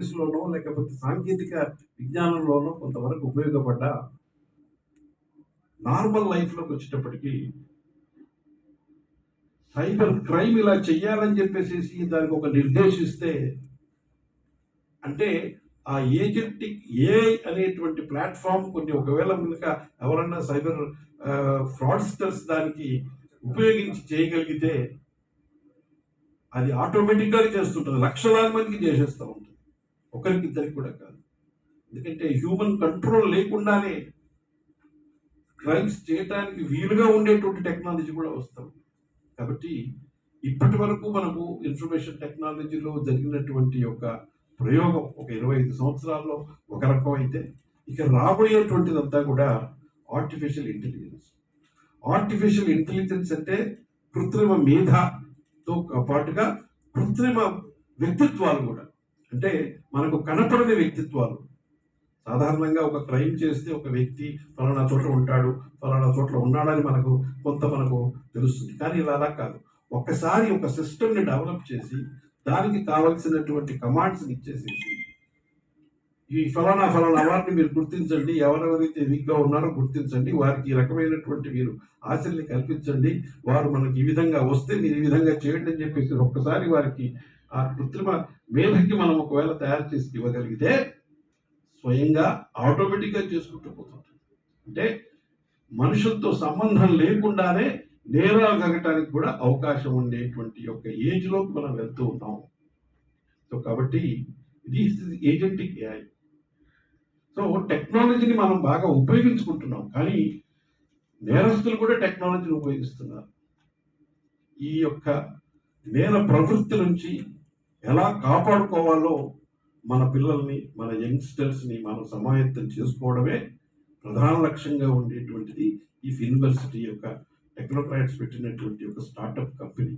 లోనో లేకపోతే సాంకేతిక విజ్ఞానంలోనో కొంతవరకు ఉపయోగపడ్డ నార్మల్ లైఫ్లోకి వచ్చేటప్పటికీ సైబర్ క్రైమ్ ఇలా చెయ్యాలని చెప్పేసి దానికి ఒక నిర్దేశిస్తే అంటే ఆ ఏజెంటిక్ ఏ అనేటువంటి ప్లాట్ఫామ్ కొన్ని ఒకవేళ కనుక ఎవరన్నా సైబర్ ఫ్రాడ్స్టర్స్ దానికి ఉపయోగించి చేయగలిగితే అది ఆటోమేటిక్గా చేస్తుంటుంది. లక్షలాది మందికి చేసేస్తూ ఉంటుంది. ఒకరికి ఇద్దరికి కూడా కాదు. ఎందుకంటే హ్యూమన్ కంట్రోల్ లేకుండానే క్రైమ్స్ చేయటానికి వీలుగా ఉండేటువంటి టెక్నాలజీ కూడా వస్తాం కాబట్టి ఇప్పటి వరకు మనకు ఇన్ఫర్మేషన్ టెక్నాలజీలో జరిగినటువంటి ఒక ప్రయోగం ఒక ఇరవై ఐదు సంవత్సరాల్లో ఒక రకం అయితే ఇక రాబోయేటువంటిదంతా కూడా ఆర్టిఫిషియల్ ఇంటెలిజెన్స్ ఆర్టిఫిషియల్ ఇంటెలిజెన్స్ అంటే కృత్రిమ మేధతో పాటుగా కృత్రిమ వ్యక్తిత్వాలు కూడా. అంటే మనకు కనపడని వ్యక్తిత్వాలు. సాధారణంగా ఒక క్రైమ్ చేస్తే ఒక వ్యక్తి ఫలానా చోట్ల ఉంటాడు ఫలానా చోట్ల ఉన్నాడని మనకు కొంత మనకు తెలుస్తుంది. కానీ ఇలా అలా కాదు. ఒక్కసారి ఒక సిస్టమ్ని డెవలప్ చేసి దానికి కావలసినటువంటి కమాండ్స్ని ఇచ్చేసేసి ఈ ఫలానా ఫలానా వారిని మీరు గుర్తించండి ఎవరెవరైతే వీక్గా ఉన్నారో గుర్తించండి వారికి ఈ రకమైనటువంటి మీరు ఆశల్ని కల్పించండి వారు మనకి ఈ విధంగా వస్తే మీరు ఈ విధంగా చేయండి అని చెప్పేసి ఒక్కసారి వారికి ఆ కృత్రిమ మేధకి మనం ఒకవేళ తయారు చేసి ఇవ్వగలిగితే స్వయంగా ఆటోమేటిక్గా చేసుకుంటూ పోతుంది అంటే మనుషులతో సంబంధం లేకుండానే నేరాలు జరగటానికి కూడా అవకాశం ఉండేటువంటి యొక్క ఏజ్లోకి మనం వెళ్తూ ఉన్నాం సో కాబట్టి ఇది ఏజెంటిక్ ఏఐ సో టెక్నాలజీని మనం బాగా ఉపయోగించుకుంటున్నాం. కానీ నేరస్తులు కూడా టెక్నాలజీని ఉపయోగిస్తున్నారు. ఈ యొక్క నేర ప్రవృత్తి నుంచి ఎలా కాపాడుకోవాలో మన పిల్లల్ని మన యంగ్స్టర్స్ని మనం సమాయత్తం చేసుకోవడమే ప్రధాన లక్ష్యంగా ఉండేటువంటిది ఈ యూనివర్సిటీ యొక్క టెక్నోక్రాట్స్ పెట్టినటువంటి ఒక స్టార్టప్ కంపెనీ.